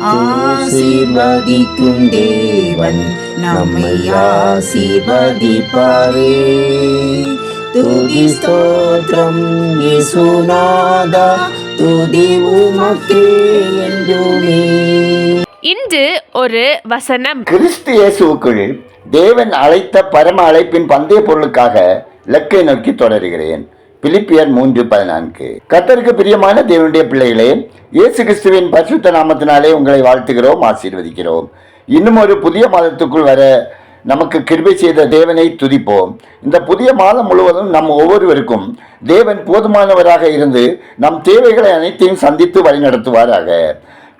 ஆசீர்வதிக்கும் தேவன் நம்மை ஆசீர்வதிப்பாரே. துதி ஸ்தோத்திரம் இயேசுநாதா துதி உமக்கே என்றுமே. இன்று ஒரு வசனம். கிறிஸ்து இயேசுவுக்குள் தேவன் அழைத்த பரம அழைப்பின் பந்தய பொருளுக்காக லக்கை நோக்கி தொடருகிறேன். பிலிப்பியர் மூன்று பதினான்கு. கத்தருக்கு பிரியமான தேவனுடைய பிள்ளைகளே இயேசு கிறிஸ்துவின் பரிசுத்த நாமத்தினாலே உங்களை வாழ்த்துகிறோம் ஆசீர்வதிக்கிறோம். இன்னும் ஒரு புதிய மாதத்துக்குள் வர நமக்கு கிருபை செய்த தேவனை துதிப்போம். இந்த புதிய மாதம் முழுவதும் நம் ஒவ்வொருவருக்கும் தேவன் போதுமானவராக இருந்து நம் தேவைகளை அனைத்தையும் சந்தித்து வழிநடத்துவாராக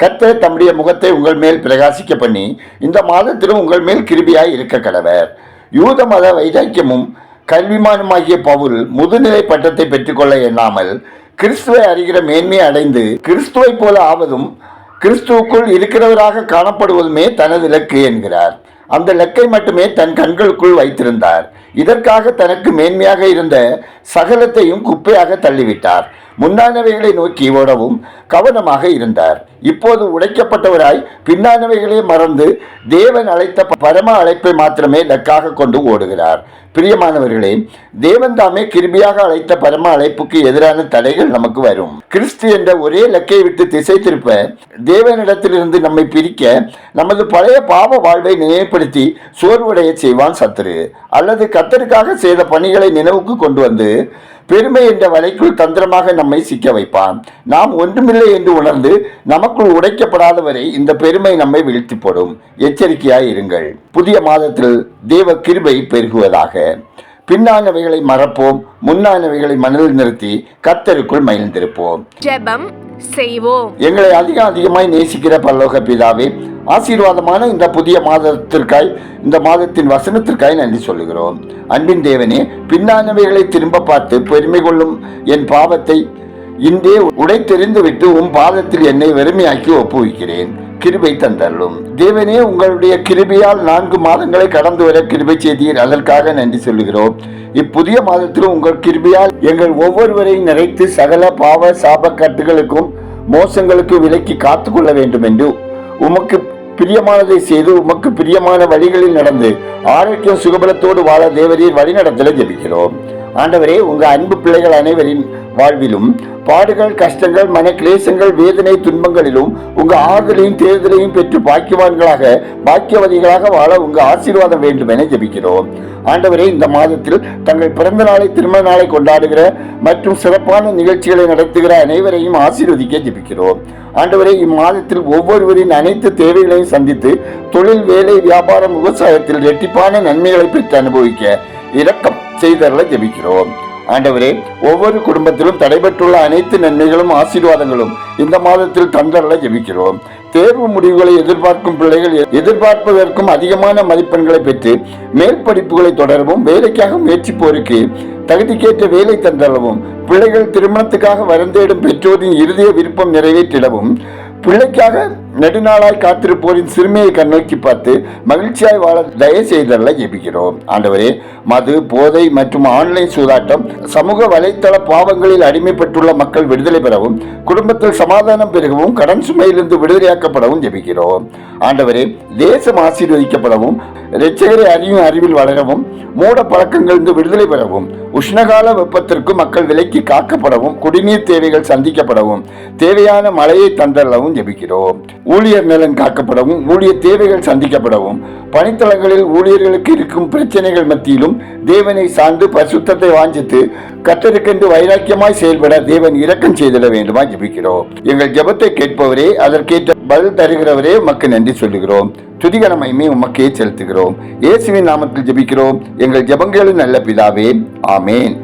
கர்த்தர் தம்முடைய முகத்தை உங்கள் மேல் பிரகாசிக்க பண்ணி இந்த மாதத்திலும் உங்கள் மேல் கிருபியாய் இருக்க கடவர். யூத மத வைராக்கியமும் கல்விமானுமாகிய பவுல் முதுநிலை பட்டத்தை பெற்றுக்கொள்ள எண்ணாமல் கிறிஸ்துவை அறிகிற மேன்மை அடைந்து கிறிஸ்துவைப் போல ஆவதும் கிறிஸ்துவுக்குள் இருக்கிறவராக காணப்படுவதுமே தனது இலக்கு என்கிறார். அந்த இலக்கை மட்டுமே தன் கண்களுக்குள் வைத்திருந்தார். இதற்காக தனக்கு மேன்மையாக இருந்த சகலத்தையும் குப்பையாக தள்ளிவிட்டார். முன்னானவைகளை நோக்கி ஓடவும் கவனமாக இருந்தார். இப்போது உடைக்கப்பட்டவராய் பின்னானவைகளை மறந்து தேவன் அழைத்த பரம அழைப்பை மாத்திரமே லக்காக கொண்டு ஓடுகிறார். பிரியமானவர்களே தேவன் தாமே கிருபியாக அழைத்த பரம அழைப்புக்கு எதிரான தடைகள் நமக்கு வரும். கிறிஸ்து என்ற ஒரே லக்கை விட்டு திசை திருப்ப தேவனிடத்திலிருந்து நம்மை பிரிக்க நமது பழைய பாவ வாழ்வை நினைவுபடுத்தி சோர்வடைய செய்வான் சத்துரு. அல்லது கர்த்தருக்காக செய்த பணிகளை நினைவுக்கு கொண்டு வந்து பெருமை என்ற வலைக்குள் தந்திரமாக நம்மை சிக்க வைப்பான். நாம் ஒன்றுமில்லை என்று உணர்ந்து நமக்குள் உடைக்கப்படாதவரை இந்த பெருமை நம்மை வீழ்த்தி போடும் எச்சரிக்கையாய் இருங்கள். புதிய மாதத்தில் தேவ கிருபை பெருகுவதாக. பின்னானவைகளை மறப்போம் முன்னானவைகளை மனதில் நிறுத்தி கத்தருக்குள் மகிழ்ந்திருப்போம். ஜெபம் செய்வோம். எங்களை அதிக அதிகமாய் நேசிக்கிற பரலோக பிதாவே ஆசீர்வாதமான இந்த புதிய மாதத்திற்காய் இந்த மாதத்தின் வசனத்திற்காய் நன்றி சொல்லுகிறோம். அன்பின் தேவனே பின்னானவைகளை திரும்ப பார்த்து பெருமை கொள்ளும் என் பாவத்தை இன்றே உடைத்தெறிந்து விட்டு உன் பாதத்தில் என்னை வெறுமையாக்கி ஒப்புவிக்கிறேன். கிருபை தந்தள்ளும் தேவனே உங்களுடைய கிருபியால் நான்கு மாதங்களை கடந்து வர கிருபை செய்தீர். அதற்காக நன்றி சொல்லுகிறோம். இப்புதிய மாதத்திலும் உங்கள் கிருபியால் எங்கள் ஒவ்வொருவரையும் நிறைத்து சகல பாவ சாப கட்டுகளுக்கும் மோசங்களுக்கு விலக்கி காத்து கொள்ள வேண்டும் என்று உமக்கு பிரியமானதை செய்து உமக்கு பிரியமான வழிகளில் நடந்து ஆரோக்கியம் சுகபலத்தோடு வாழ தேவரீர் வழிநடத்தலை ஜெபிக்கிறோம். ஆண்டவரே உங்க அன்பு பிள்ளைகள் அனைவரின் வாழ்விலும் பாடுகள் கஷ்டங்கள் மன கிளேசங்கள் வேதனை துன்பங்களிலும் உங்க ஆறுதலையும் தேர்தலையும் பெற்று பாக்கியவான்களாக பாக்கியவதிகளாக வாழ உங்க ஆசீர்வாதம் வேண்டும் என ஜெபிக்கிறோம். ஆண்டவரே இந்த மாதத்தில் தங்கள் பிறந்த நாளை திருமண நாளை கொண்டாடுகிற மற்றும் சிறப்பான நிகழ்ச்சிகளை நடத்துகிற அனைவரையும் ஆசீர்வதிக்க ஜெபிக்கிறோம். ஆண்டவரே இம்மாதத்தில் ஒவ்வொருவரின் அனைத்து தேவைகளையும் சந்தித்து தொழில் வேலை வியாபாரம் விவசாயத்தில் இரட்டிப்பான நன்மைகளை பெற்று அனுபவிக்க இரக்கம் செய்தரல ஜெபிக்கிறோம். ஆண்டவரே ஒவ்வொரு குடும்பத்திலும் தடைபெற்றுள்ள அனைத்து நன்மைகளும் ஆசீர்வாதங்களும் இந்த மாதத்தில் தந்தரல ஜெபிக்கிறோம். தேர்வு முடிவுகளை எதிர்பார்க்கும் பிள்ளைகள் எதிர்பார்ப்பதற்கும் அதிகமான மதிப்பெண்களை பெற்று மேல் படிப்புகளை தொடரவும் வேலைக்காக முயற்சிப்போருக்கு தகுதிக்கேற்ற வேலை தந்தளவும் பிள்ளைகள் திருமணத்துக்காக வரந்தேடும் பெற்றோரின் இறுதிய விருப்பம் நிறைவேற்றிடவும் பிள்ளைக்காக நெடுநாளாய் காத்திருப்போரின் சிறுமியை கண்ணோக்கி பார்த்து மகிழ்ச்சியாய் வாழ தயவு செய்தல்ல ஜெபிக்கிறோம். ஆண்டவரே மது போதை மற்றும் ஆன்லைன் சூதாட்டம் சமூக வலைத்தள பாவங்களில் அடிமைப்பட்டுள்ள மக்கள் விடுதலை பெறவும் குடும்பத்தில் சமாதானம் பெருகவும் கடன் சுமையிலிருந்து விடுதலையாக்கப்படவும் ஜெபிக்கிறோம். ஆண்டவரே தேசம் ஆசீர்வதிக்கப்படவும் இரட்சகரை அறியும் அறிவில் வளரவும் மூட பழக்கங்களிலிருந்து விடுதலை பெறவும் உஷ்ணகால வெப்பத்திற்கு மக்கள் விலைக்கு காக்கப்படவும் குடிநீர் தேவைகள் சந்திக்கப்படவும் தேவையான மழையை தந்தள்ளவும் ஜெபிக்கிறோம். ஊழியர் நலன் காக்கப்படவும் ஊழியர் தேவைகள் சந்திக்கப்படவும் பணித்தளங்களில் ஊழியர்களுக்கு இருக்கும் பிரச்சனைகள் மத்தியிலும் தேவனை சார்ந்து பரிசுத்தத்தை வாஞ்சித்து கத்தருக்கென்று வைராக்கியமாய் செயல்பட தேவன் இரக்கம் செய்திட வேண்டுமா ஜெபிக்கிறோம். எங்கள் ஜபத்தை கேட்பவரே அதற்கேற்ற பதில் தருகிறவரே உமக்கு நன்றி சொல்லுகிறோம். துதிகரமையுமே உமக்கே செலுத்துகிறோம். இயேசுவின் நாமத்தில் ஜெபிக்கிறோம். எங்கள் ஜெபங்களின் நல்ல பிதாவே. ஆமேன்.